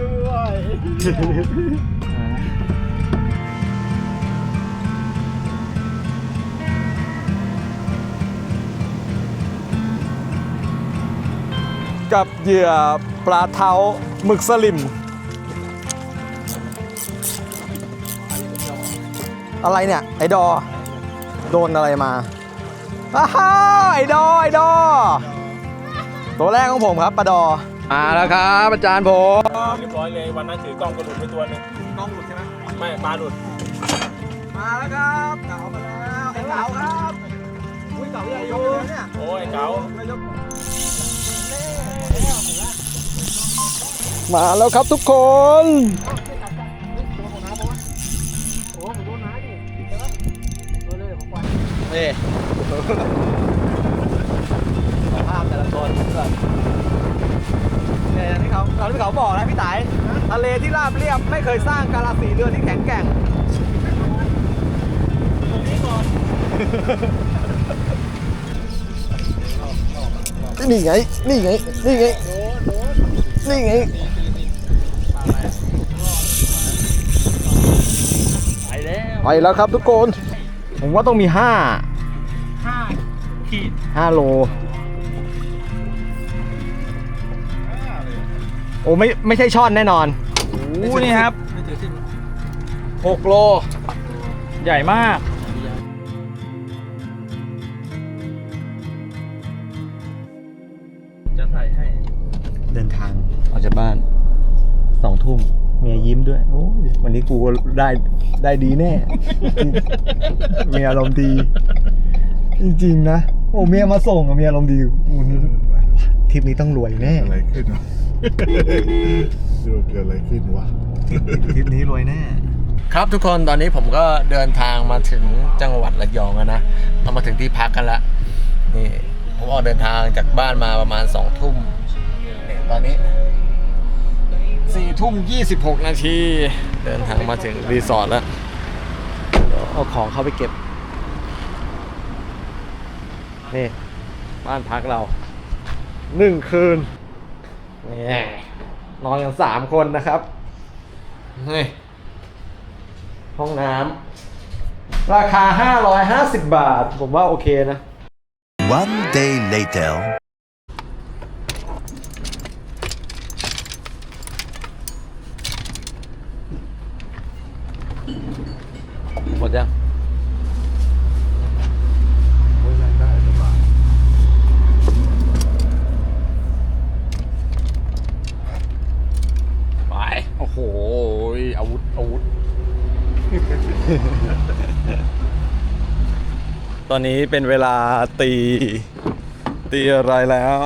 ด้วยกับเหยื่อปลาเท้าหมึกสลิม อะไรเนี่ย ไอดอ โดนอะไรมาอ้าวไอดอ ไอดอ ตัวแรกของผมครับปลาดอ มาแล้วครับอาจารย์ผมเรียบร้อยเลยวันนั้นถือกล้องกระหลุดไปตัวหนึงกล้องหลุดใช่ไหมไม่ปลาหลุดมาแล้วครับเก๋ามาแล้วไอเก๋าครับอุ้ยเก๋าใหญ่อยู่เนี่ยโอ้ยเก๋ามาแล้วครับทุกคนนี่สภาพแต่ละคน เนี่ยอย่างที่เขาเราที่เขาบอกนะพี่ไต๋ทะเลที่ราบเรียบไม่เคยสร้างกาลาสีเรือที่แข็งแกร่งนี่ไง นี่ไง นี่ไง นี่ไง ไปแล้วไปแล้วครับทุกคน ผมว่าต้องมี5ห้าขีด5โล โอ้ไม่ไม่ใช่ช่อนแน่นอนโอ้นี่ครับ6โล ใหญ่มาก จะถ่ายให้ เดินทางออกจากบ้านสองทุ่มเมียยิ้มด้วย โอ้ยวันนี้กูได้ได้ดีแน่ เมียอารมณ์ดี จริง ๆ นะ โอ้เมียมาส่งอะเมียอารมณ์ดีกูนี่ทริปนี้ต้องรวยแน่อะไรขึ้นวะ ดูเกิดอะไรขึ้นวะทริปนี้รวยแน่ ครับทุกคนตอนนี้ผมก็เดินทางมาถึงจังหวัดระยองแล้วนะเรามาถึงที่พักกันแล้วนี่ผมออกเดินทางจากบ้านมาประมาณสองทุ่มนี่ตอนนี้สี่ทุ่มยี่สิบหกนาที เดินทางมาถึงรีสอร์ทแล้วเดี๋ยวเอาของเข้าไปเก็บ นี่ บ้านพักเราหนึ่งคืน นี่นอนกันสามคนนะครับนี่ห้องน้ำราคา 550 บาท ผมว่าโอเคนะ One day later. หมดยัง ไม่ได้ได้สบาย ไป โอ้โห อาวุธ อาวุธ ต อนนี้เป็นเวลาตีตีอะไรแล้ว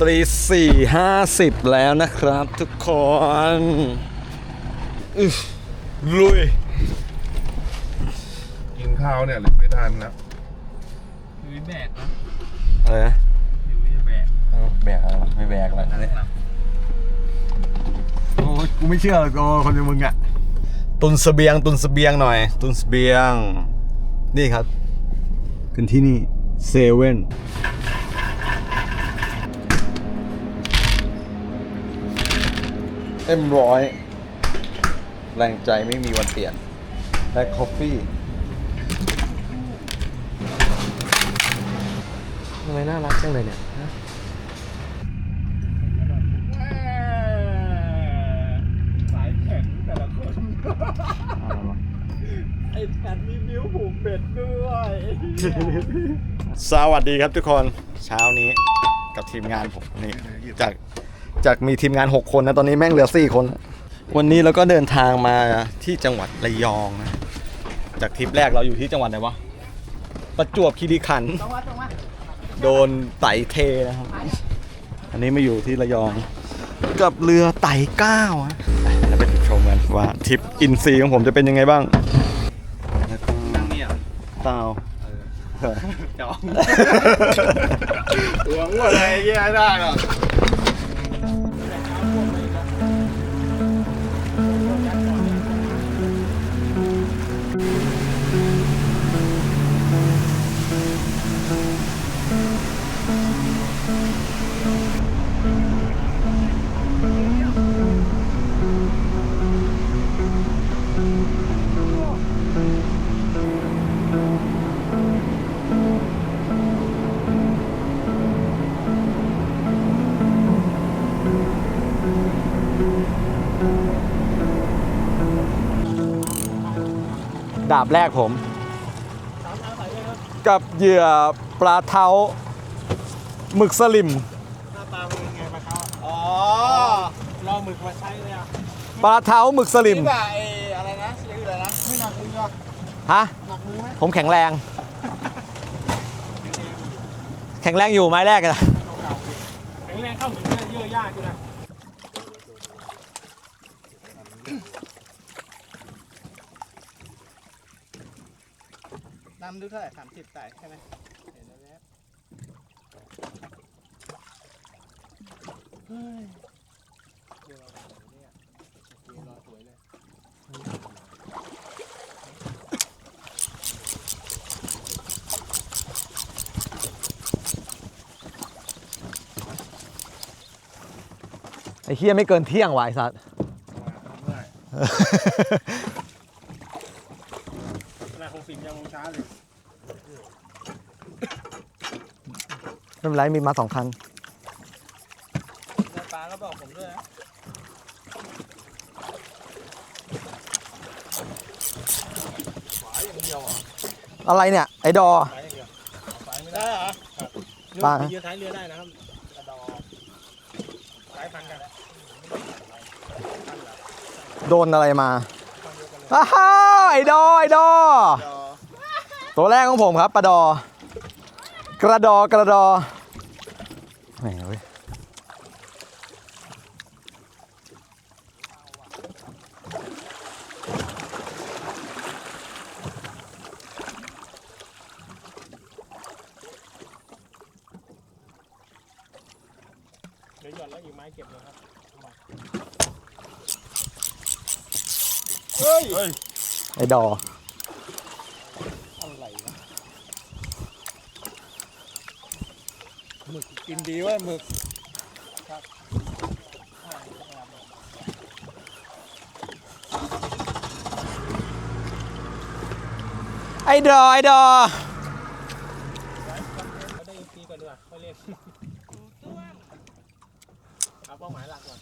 ตรีสี่ห้าสิบแล้วนะครับทุกคนอึ๊ะลุย กินข้าวเนี่ยหรือไม่ทันแล้วหรือแบกนะอะไรนะหรือแบกเออแบกอะไรวะไม่แบกอะไรอันนี้โอ้ยกูไม่เชื่อหรอกโอ้คนอย่างมึงอะ ตุนเสบียง ตุนเสบียงหน่อย ตุนเสบียง นี่ครับขึ้นที่นี่เซเว่นเอ็มร้อยแรงใจไม่มีวันเปลี่ยนและคอฟฟี่ทำไมน่ารักจังเลยเนี่ยฮะ สายแข็งแต่ละคน ไอ้แผ่นมีมิวผูกเบ็ดด้วยสวัสดีครับทุกคนเช้านี้กับทีมงานผมนี่จากจากมีทีมงาน 6 คนนะ ตอนนี้แม่งเหลือ 4 คนแล้ววันนี้เราก็เดินทางมาที่จังหวัดระยองนะ จากทริปแรกเราอยู่ที่จังหวัดไหนวะ ประจวบคีรีขันธ์โดนไต่เทนะครับ อันนี้มาอยู่ที่ระยอง กับเรือไต่ก้าวฮะไปเราไปชมกันว่าทริปอินซีของผมจะเป็นยังไงบ้างนั่งเนี่ย เต่าจองหวงหมดเลยแย่ได้หรอาบแรกผมกับเหยื่อปลาเท้าหมึกสลิมหน้าตาเป็นยังไงมาเขาอ๋อลองหมึกมาใช้เลยอะปลาเท้าหมึกสลิมนี่แบบไอ้อะไรนะชื่ออะไรนะไม่หนักมืออะฮะหนักมือไหมผมแข็งแรง แข็งแรงอยู่ไม้แรกอะแข็งแรงเข้าถึงเยอะยากอยู่นะ น้ำดูเท่าไหร่สามสิบใส่ใช่ไหมเห็นแล้วเฮ้ยเดี๋ยวเราไปไหนเนี่ยโอเครอสวยเลยไอ้เฮียไม่เกินเที่ยงวายสัตว์ ขนาดของฟิล์มยังลงช้าเลยไม่เป็นไรมีมาสองคันได้ปลาก็บอกผมด้วยนะอะไรเนี่ย ไอ้ดอปลาอย่างเดียวปลาไม่ได้เหรอปลาเรือท้ายเรือได้นะครับกระดอสายพันกันโดนอะไรมาอ้าวไอ้ดอ ไอ้ดอ ตัวแรกของผมครับปลาดอ กระดอกระดอแหมเว้ยเดี๋ยวหย่อนแล้วอีกไม้เก็บเลยครับไอ้ดอ อะไรวะหมึกกิน ดีว่าหมึกไอ้ดอไอ้ดอเราได้อีก่อนดีกว่าค่อยเล่นเอาเป้าหมายหลักก่อน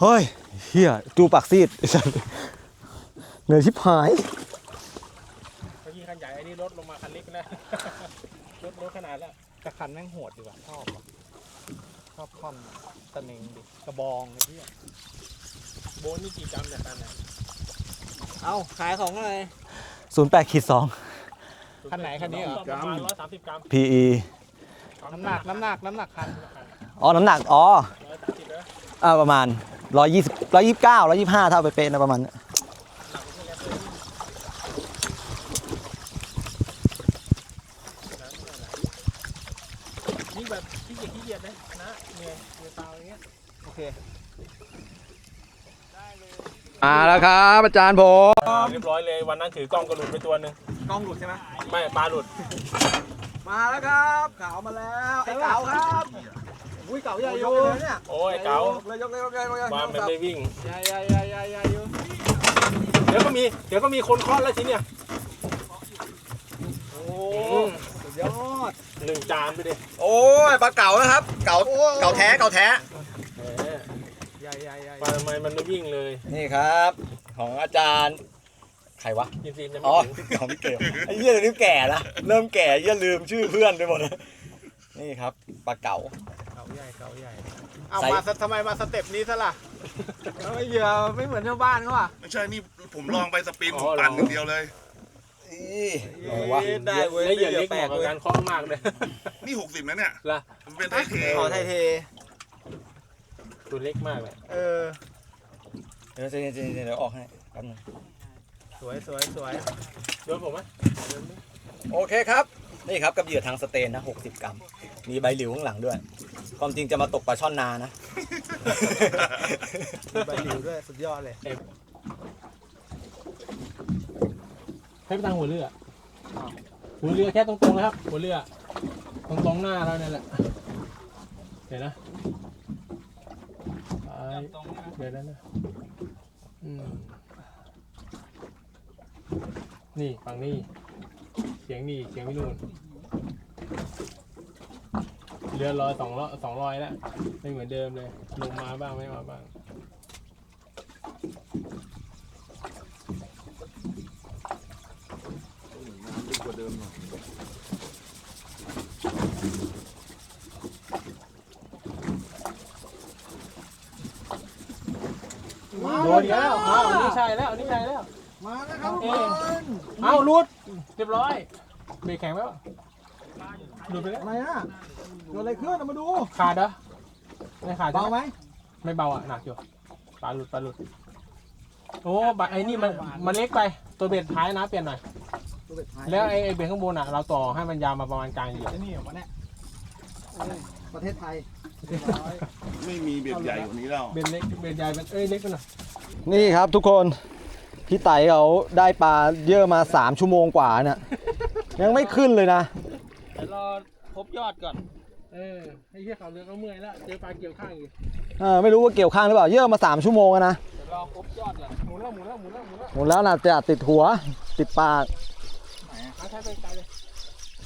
เฮ้ยเฮียดูปากซีดไอ้สัส เหนื่อยชิบหายเมื่อกี้คันใหญ่อันนี้ลดลงมาคันเล็กนะลดลดขนาดแล้วแต่คันแม่งโหดดีกว่าชอบว่ะชอบคอมตะเมงดิกระบองไอ้ที่โบนนี่กี่กรัมเนี่ยคันไหนเอาขายของอะไร08ขีด2คันไหนคันนี้เหรอประมาณร้อยสามสิบกรัม PE น้ำหนักน้ำหนักน้ำหนักคันอ๋อ น้ำหนัก อ๋อร้อยสามสิบแล้วอ่าประมาณ120 129 125เท่าไปเป๊ะนะประมาณเนี้ย นี่แบบขี้เกียจขี้เกียจนะนะเหนื่อยเหนื่อยเปล่าอย่างเงี้ยโอเค มาแล้วครับอาจารย์ผมเรียบร้อยเลยวันนั้นถือกล้องกระหลุดไปตัวหนึ่งกล้องหลุดใช่ไหมไม่ปลาหลุด มาแล้วครับเก๋ามาแล้วไอ้เก๋าครับอุ้ยเก๋าใหญ่อยู่เนี่ยโอ้ยเก๋าเลยยกเลยยกเลยยกเลยปลามันไม่วิ่งใหญ่ใหญ่ใหญ่ใหญ่ใหญ่อยู่เดี๋ยวก็มีเดี๋ยวก็มีคนเคาะแล้วทีเนี้ยโอ้อืมสุดยอดหนึ่งจานไปดิโอ้ยปลาเก๋านะครับ เก๋าเก๋าแท้เก๋าแท้ แหม ใหญ่ใหญ่ใหญ่ ปลาทำไมมันไม่วิ่งเลยนี่ครับ ของอาจารย์ ใครวะยินซีนจะอ๋ไม่อถึงของพี่เกลไอ้เหี้ยเดี๋ยวนี้แก่ละเริ่มแก่เหี้ยลืมชื่อเพื่อนไปหมดเลยนี่ครับปลาเก๋าเก๋าใหญ่เก๋าใหญ่เอาเอามามาทำไมมาสเต็ปนี้ซะล่ะไม่เหยื่อไม่เหมือนชาวบ้านเขาอะไม่ใช่นี่ผมลองไปสปินอ๋ผอมเหรอตันอย่างเดียวเลย อีอะไรวะได้เว้ยแล้วเหยื่อเล็กเหมาะกับการเคาะมากเลยนี่หกสิบนะเนี่ย ล่ะมันเป็นไทยเทอ๋อไทยเท ตัวเล็กมากเลยเออเดี๋ยวเดี๋ยวเดี๋ยวเดี๋ยวออกให้แป๊บนึงสวยสวยสวยโดนผมไหมโอเคครับ นี่ครับกับเหยื่อทางสเตนนะ 60 กรัม มีใบหลิวข้างหลังด้วย ความจริงจะมาตกปลาช่อนนานะใบหลิวด้วยสุดยอดเลยให้ไปทางหัวเรือหัวเรือแค่ตรงๆนะครับ หัวเรือ ตรงตรงๆหน้าเราเนี่ยแหละเดี๋ยวนะไป เดี๋ยวนะอืมนี่ฝั่งนี้เสียงนี่เสียงวินูนเรือลอยสองร้อยสองร้อยแล้วไม่เหมือนเดิมเลย ลงมาบ้างไม่มาบ้าง โดนอีกแล้วอ้าวอันนี่ใช่แล้วอันนี่ใช่แล้ว มาแล้วครับเอ๊ะเอาหลุดเรียบร้อยเบรกแข็งไหมวะหลุดไปแล้วอะไรอะเกิดอะไรขึ้นเอามาดูขาดเหรอไม่ขาดใช่เบาไหมไหมไม่เบาอะหนักอยู่ปลาหลุดปลาหลุดโอ้บะไอ้นี่มันมันเล็กไปตัวเบ็ดท้ายนะเปลี่ยนหน่อยแล้วไอ้ไอ้เบ็ดข้างบนอะเราต่อให้มันยาวมาประมาณกลางเหยียบไอ้นี่เหรอวะเนี่ยประเทศไทย ไม่มีเบียดใหญ่กว่านี้แล้ว เบ็ดเล็กเบ็ดใหญ่เบ็ดเอ้ยเล็กไปหน่อย นี่ครับทุกคนพี่ไต่เขาได้ปลาเยอะมา 3 ชั่วโมงกว่าเนี่ยยังไม่ขึ้นเลยนะเดี๋ยวรอครบยอดก่อน เออไอ้เหี้ยเขาเรือก็เมื่อยแล้วเจอปลาเกี่ยวข้างอีกเออไม่รู้ว่าเกี่ยวข้างหรือเปล่าเยอะมา 3 ชั่วโมงแล้วนะเดี๋ยวรอครบยอดก่อนหมุนแล้วหมุนแล้วหมุนแล้วหมุนแล้วหมดแล้วนะจะติดหัวติดปากหาใช้ไปไกลเลย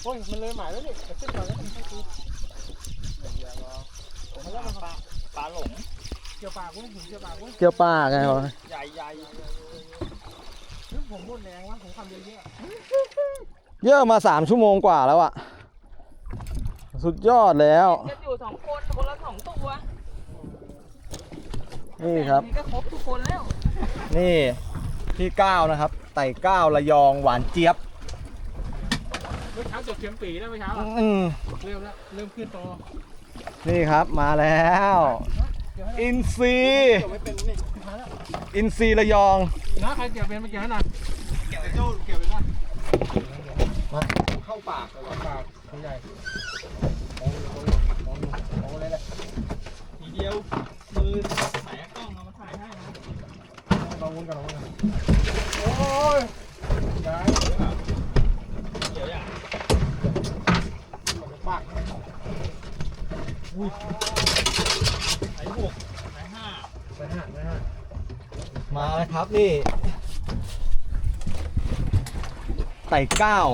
โอ้ยมันเลยหมายแล้วนี่จะขึ้นก่อนแล้วมันให้ตีมันแล้วมันปลาปลาหลง เกี่ยวปากเว้ยผมเกี่ยวปากเว้ยเกี่ยวปากไงวะใหญ่ใหญ่นึกผมหมดแรงวะผมทำเยอะเยอะมา3ชั่วโมงกว่าแล้วอะสุดยอดแล้วจะอยู่สองคนคนละสองตัวนี่ครับนี่ก็ครบทุกคนแล้ว นี่พี่ก้าวนะครับไต่ก้าวระยองหวานเจี๊ยบๆเมื่อเช้าจบเข็มปีแล้วเมื่อเช้าอะอืมเริ่มแล้วเริ่มขึ้นโตนี่ครับมาแล้ว อินซีย์เกี่ยวไม่เป็นนี่มาแล้วอินซีย์ระยองนะใครเกี่ยวเป็นเมื่อกี้หน่อยเกี่ยวไอ้โจ้เกี่ยวเป็นป่ะมาเข้าปากปากใหญ่โอ้ยโอ้ยโอ้ยโอ้ยเลยเลยทีเดียวมือแสงกล้องเอามาถ่ายให้นะลองวนกันลองวนกันโอ้ยย้ายเดี๋ยวอย่างปากอุ้ยไหนบวกไหนห้าไหนห้าไหนห้ามาแล้วครับนี่ไต่ก้าว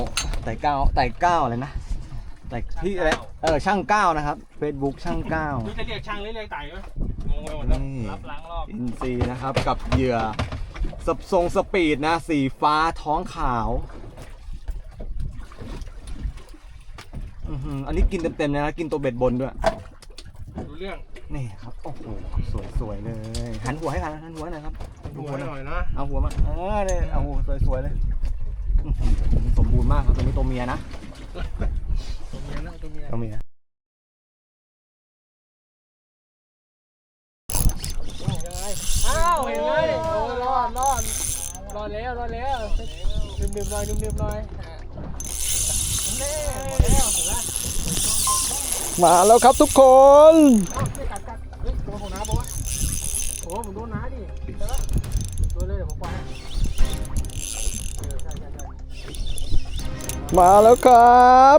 ไต่ก้าวไต่ก้าวอะไรนะไต่พี่อะไรเออช่างก้าวนะครับ Facebook ช่างก้าวนี่จะเรียกช่างหรือเรียกไต่ไหมงงไปหมดแล้วนี่รับล้างรอบอินซีย์นะครับกับเหยื่อสบทรงสปีดนะ สีฟ้าท้องขาวอื้อหืออันนี้กินเต็มๆเลยนะกินตัวเบ็ดบนด้วยดูเรื่อง นี่ครับ โอ้โห สวยๆเลย หันหัวให้กันหันหัวหน่อยครับดูให้หน่อยนะ เอาหัวมา เออเนี่ยเอาหัวสวยๆเลยอื้อหือสมบูรณ์มากครับตัวนี้ตัวเมียนะ ตัวเมียนะตัวเมียตัวเมียอ้าวเห็นไหมโอ้ยรอดรอดรอดแล้วรอดแล้วดื่มๆหน่อยดื่มๆหน่อยแน่หมดแล้วเห็นไหมมาแล้วครับทุกคน อ้าวไม่กัดกัดเฮ้ยตัวของน้าบอกว่าโอ้ผมโดนน้าดิใช่ไหมโดนเลยเดี๋ยวผมปล่อยให้เออใช่ใช่ใช่ มาแล้วครับ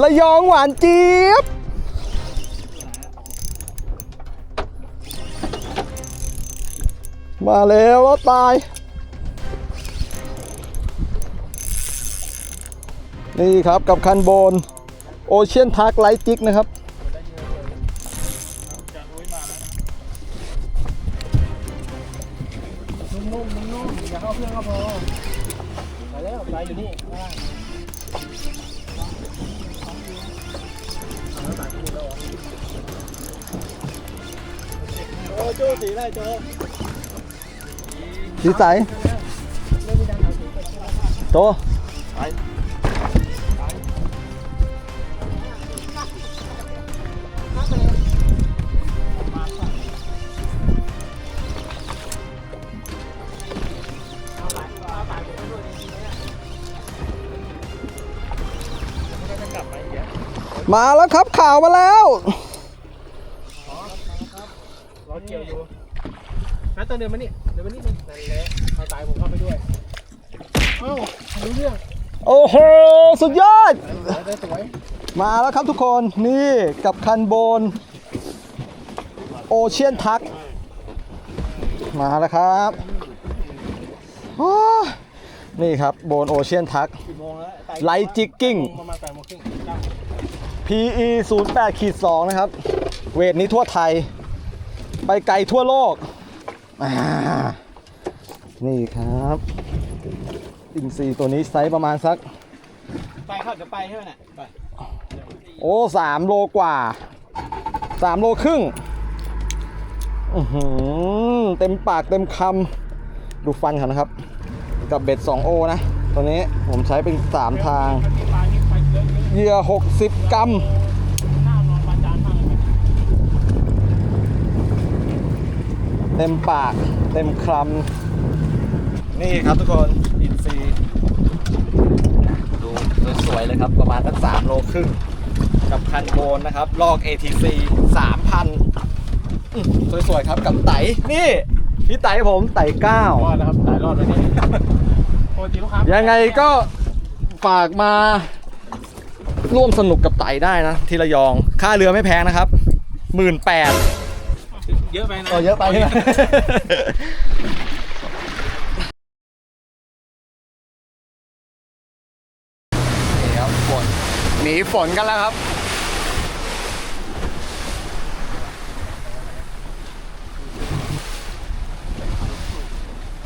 ระยองหวานเจี๊ยบมาแล้วตาย นี่ครับกับคันโบนโอเชียนทักไลท์จิกนะครับ ได้โจสีใสไม่มีการหาสีกันโจมาแล้วครับข่าวมาแล้ว รอเกี่ยวอยู่ นัดตัวเดินมานี่เดินมานี่นึงนั่นแหละเอาตายผมเข้าไปด้วยเอ้ารู้เรื่องโอ้โห สุดยอดได้สวยมาแล้วครับทุกคนนี่กับคันโบนโอเชียนทัก มาแล้วครับโอ้นี่ครับโบนโอเชียนทัก กี่โมงแล้วไลท์จิกกิ้ง ประมาณแปดโมงครึ่งเก้า PE 0 8ขีด2นะครับ เวทนี้ทั่วไทย ไปไกลทั่วโลก อ่านี่ครับอินซีตัวนี้ไซส์ประมาณสัก ไปเข้าจะไปใช่ไหมเนี่ยไปโอ้สามโลกว่าสามโลครึ่งอื้อหือเต็มปากเต็มคำดูฟันเขานะครับ กับเบ็ด 2 โอนะ ตัวนี้ผมใช้เป็น 3 ทางมีปลาที่ไปเยอะเยอะเหยื่อ 60 กรัม หน้านอนปลาจานมากเลย เต็มปาก เต็มคำนี่ครับทุกคนอินซีดูสวยๆเลยครับประมาณสัก3โลครึ่งกับคันโบนนะครับ ลอก ATC 3,000อื้อสวยๆครับกับไตนี่พี่ไตผมไตเก้ารอดแล้วครับสายรอดวันนี้ปกติลูกค้ายังไงก็ฝากมาร่วมสนุกกับไตได้นะ ที่ระยอง ค่าเรือไม่แพงนะครับหมื่นแปด เยอะไปนะอ๋อเยอะไปใช่ไหม นี่ครับฝนหนีฝนกันแล้วครับ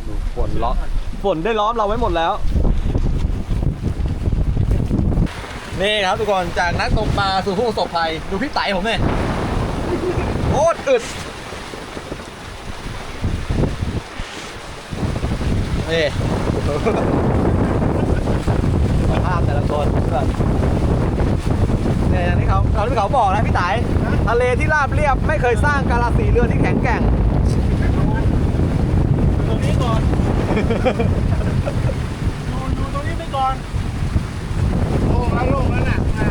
ดูฝนล้อมฝนได้ล้อมเราไว้หมดแล้ว นี่ครับทุกคนจากนักตกปลาสู่ผู้ประสบภัยดูพี่ไต่ผมเนี่ยโคตรอึด นี่สภาพแต่ละคนเพื่อนเนี่ยอย่างที่เขาเขาที่เขาบอกนะพี่ไต๋ทะเลที่ราบเรียบไม่เคยสร้างกาลาสีเรือนที่แข็งแกร่งตรงนี้ก่อนดูดูตรงนี้ไปก่อนโล่งแล้วโล่งแล้วน่ะอ่า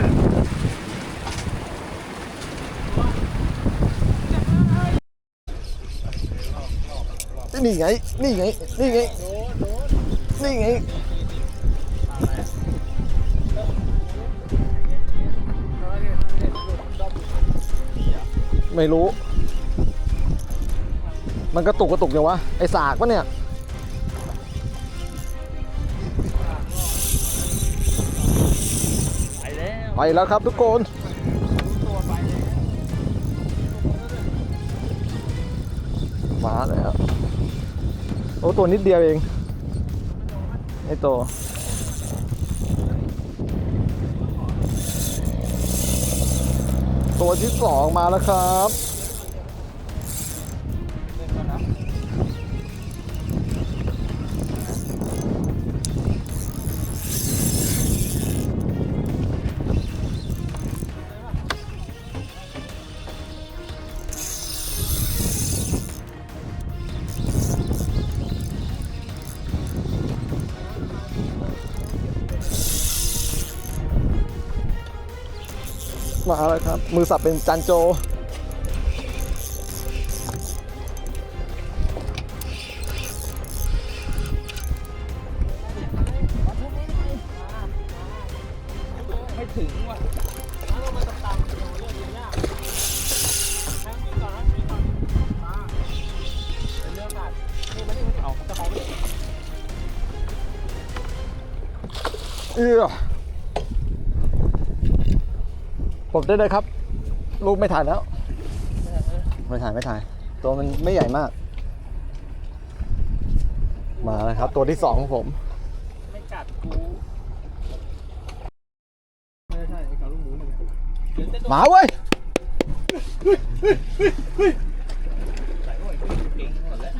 นี่ไง นี่ไง นี่ไง นี่ไงไม่รู้ มันกระตุกกระตุกยังวะ ไอสากปะเนี่ยไปแล้วไปแล้วครับทุกคนมาแล้ว โอ้ ตัวนิดเดียวเอง ไอตัวตัวที่สองมาแล้วครับ นะครับ มือสับเป็นจันโจไม่ถึงว่ะเอามาต่ำๆเรื่องยากให้มันก่อนให้มันก่อนมาเรื่องขาดนี่มานี่มานี่เอากระไปเอื้อ ผมได้เลยครับลูกไม่ถ่ายแล้ว ไม่ถ่ายไม่ถ่าย ตัวมันไม่ใหญ่มาก มาแล้วครับ ตัวที่สองของผม ไม่กัดกูไม่ใช่ไอ้เกาลูกหมูนี่เดี๋ยวจะโดนมาเว้ยใส่ด้วยเก่งหมดแล้ว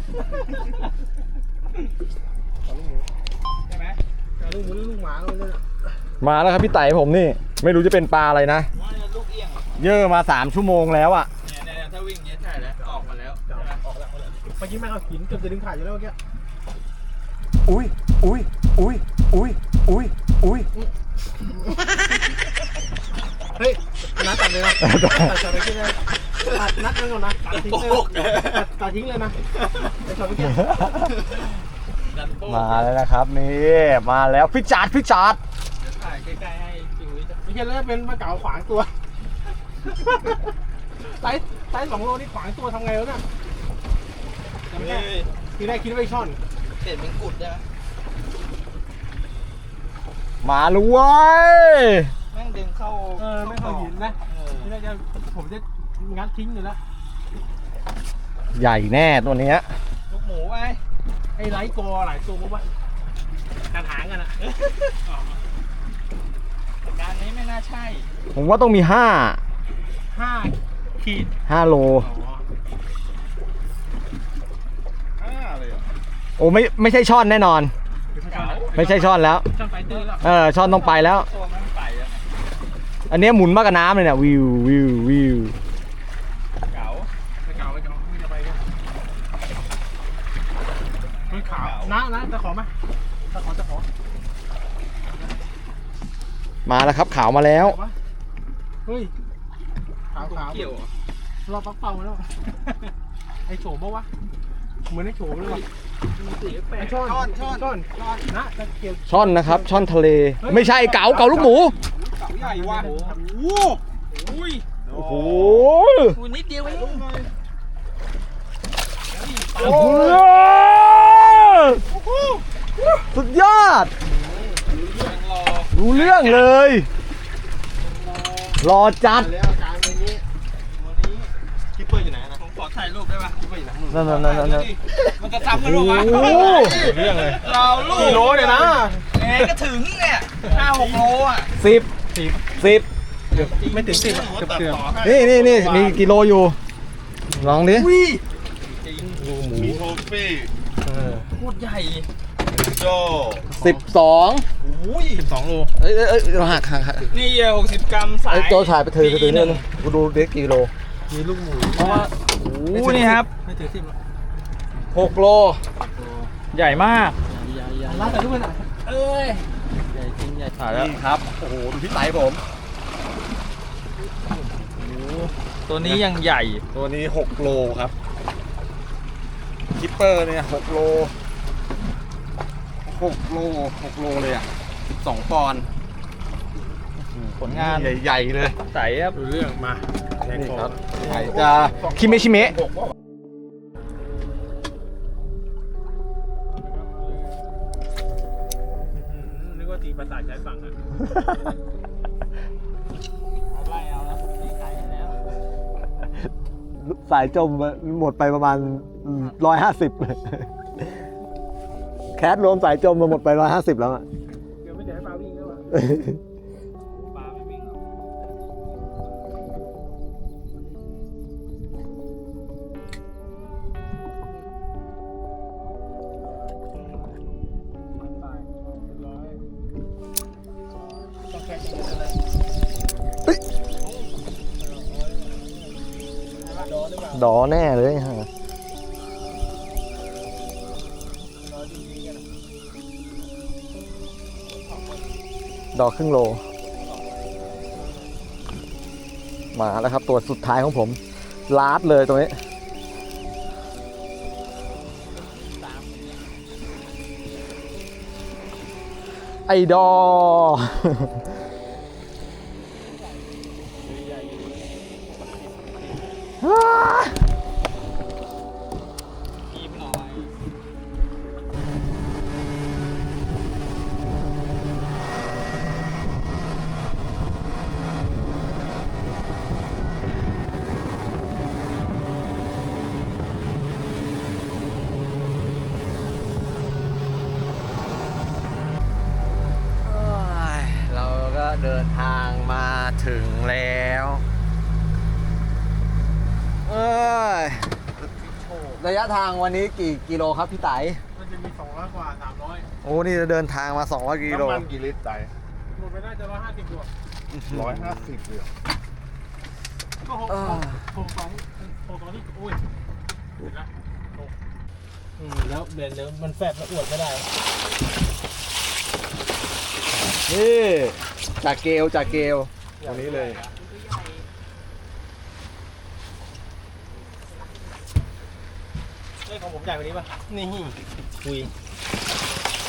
เกาลูกหมูใช่ไหมเกาลูกหมูหรือลูกหมาก็ไม่รู้น่ะมาแล้วครับพี่ไต่ผมนี่ ไม่รู้จะเป็นปลาอะไรนะว่าจะลูก เอี้ยงเหรอเยอะมาสามชั่วโมงแล้วอะเนี่ยเนี่ยถ้าวิ่งเนี้ยใช่แล้วออกมาแล้วใช่ไหมออกแล้วออกแล้วเมื่อกี้แม่งเอาหินเกือบจะดึงขาดอยู่แล้วเมื่อกี้อุ้ยอุ้ยอุ้ยอุ้ยอุ้ยอุ้ยเฮ้ยนัดตัดเลยนะตัดตัดไปที่เลยตัดนัดกันก่อนนะตัดทิ้งเลยตัดตัดทิ้งเลยนะไอ้ช็อตเมื่อกี้มาแล้วนะครับนี่มาแล้วพี่จาดพี่จาดถ่ายใกล้ๆให้จิ๋วไม่ใช่แล้วเป็นมะเก๋าขวางตัว ไซส์ไซส์สองโลนี่ขวางตัวทำไงวะเนี่ยจำไม่ได้ทีแรกคิดว่าไอ้ช่อนเปลี่ยนเป็นกุดได้ไหมมาแล้วเว้ยแม่งดึงเข้าเออไม่เคยเห็นนะนี่น่าจะผมจะงัดทิ้งอยู่แล้ว ใหญ่แน่ตัวเนี้ยลูกหมูไว้ไอ้ไลท์กอหลายตัวมั้งวะการหางกันอะการนี้ไม่น่าใช่ ผมว่าต้องมีห้า ห้าขีดห้าโลห้าเลยเหรอโอ้ไม่ไม่ใช่ช่อนแน่นอนไม่ใช่ช่อนแล้ว ช่างไฟตื้อแล้วเออช่อนต้องไปแล้ว ตัวมันใส่อะอันเนี้ยหมุนมากกับน้ำเลยเนี่ยวิววิววิวเก๋าไปเก่าไปเก่าไม่จะไปกันเฮ้ยขาวนะนะจะขอไหมจะขอจะขอมาแล้วครับขาวมาแล้ววะเฮ้ยขาวขาวเกี่ยวเหรอรอปักเป่ามาแล้ว ไอ้โฉมปะวะ เหมือนไอ้โฉมเลยวะไอ้ช่อนช่อนช่อนช่อนนะจะเกี่ยวช่อนนะครับ ช่อนทะเล ไม่ใช่เก๋าเก๋าลูกหมู เก๋าใหญ่ว่ะโอ้โหอุ้ยโอ้โหอุ้ยนิดเดียวเองโอ้โหสุดยอดรอรู้เรื่องเลย รอจัดคิปเปอร์อยู่ไหนนะ ผมขอ ถ่ายรูปได้ปะคิปเปอร์อยู่ไหนนั่นนั่นนั่นนั่นมันจะทำกันหรอวะโอ้โหเรื่องเลยเราลูกกิโลเนี่ยนะเอ๊ก็ถึงเนี่ยห้าหกโลอะสิบสิบไม่ถึงสิบอะเกือบเกือบนี่นี่นี่มีกิโลอยู่ ลองดิมีโทฟี่โคตรใหญ่โจสิบสองอุ้ยสิบสองโลเอ้ยเอ้ยเอ้ยเราหักหักหักนี่หกสิบกรัมสายเอ้ยโจถ่ายไปถือไปถือหเนี่นึ่ยงกูดูเด็กกิโล มีลูกหมูเพราะว่าโอ้นี่ครับไม่ถึงสิบหรอกหกโล ใหญ่มากร้านแต่ลูกมันอะเอ้ยถ่ายแล้วครับ โอ้โหดูพี่ไตผมตัวนี้ยังใหญ่ ตัวนี้หกโลครับคิปเปอร์เนี่ยหกโลหกโลหกโลเลยอะสิบสองปอนด์ ผลงานใหญ่ๆเลยใสครับรู้เรื่องมาแทงนี่คอครับใหญ่จะคิเมชิเมะอืมนึกว่าตีประสาทใช้ฝั่งอะไล่เอาแล้วผมตีไกลให้แล้วสายจมหมดไปประมาณร้อยห้าสิบแคสรวมสายจมมาหมดไปร้อยห้าสิบแล้วอะ เดี๋ยวไม่เดี๋ยวให้ปลาวิ่งแล้วอะ ดอแน่เลยฮะรอดีๆกันดอครึ่งโล มาแล้วครับ ตัวสุดท้ายของผม ลาดเลยตัวนี้ ไอดอะยะทางวันนี้กี่กิโลครับพี่ไต๋มันจะมีสองร้อยกว่าสามร้อยโอ้นี่เดินทางมา 200กิโลน้ำมันกี่ลิตรไตหมดไปน่าจะร้อยห้าสิบตัวร้อยห้าสิบเลยเหรอก็หกเออหกสองหกสองที่อุ้ยเห็นละหกอืมแล้วเบนเดี๋ยวมันแฟบแล้วอวดไม่ได้นี่จากเกลจากเกลตรงนี้เลย อ้ยของผมใหญ่กว่านี้ป่ะ นี่คุย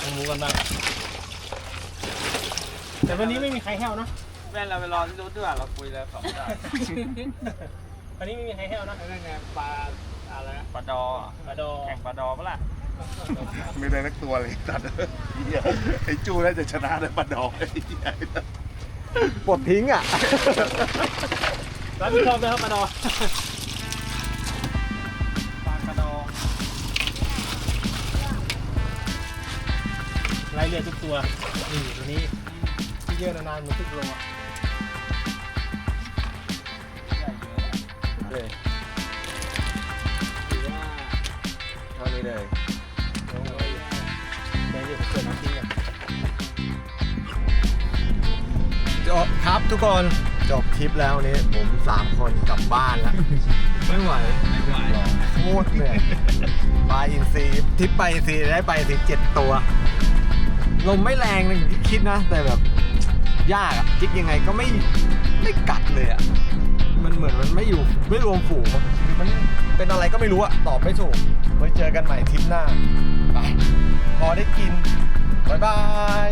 ลองรู้กันบ้าง แต่วันนี้ไม่มีใครแห้วเนอะแม่เราไปรอที่รถด้วยเราคุยแล้วสองได้วันนี้ไม่มีใครแห้วนะนั่นไงปลาอะไรนะปลาดออะปลาดอแข่งปลาดอปะล่ะไม่ได้นักตัวเลยตัดเหี้ยไอ้จูน่าจะชนะเลยปลาดอกไอ้เหี้ยปลดทิ้งอะ รับผิดชอบนะครับมาดอ ตัวนี่ตัวนี้ที่เยอะนานๆเหมือนทุกโลอะเลยถือว่าเท่านี้เลยเดี๋ยวเราเดี๋ยวเดี๋ยวผมเปิดน้ำทิ้งก่อนจบครับทุกคนจบทริปแล้วนี้ผมสามคนกลับบ้านแล้ว ไม่ไหวไม่ไหว โคตรเหนื่อยปลาอินทรีทริปปลาอินทรีได้ไปถึงเจ็ดตัว ลมไม่แรงนะอย่างที่คิดนะ แต่แบบยากอะจิกยังไงก็ไม่ไม่กัดเลยอะมันเหมือนมันไม่อยู่ไม่รวมฝูงคือมันเป็นอะไรก็ไม่รู้อะตอบไม่ถูกไว้เจอกันใหม่ทริปหน้าไปพอได้กินบ๊ายบาย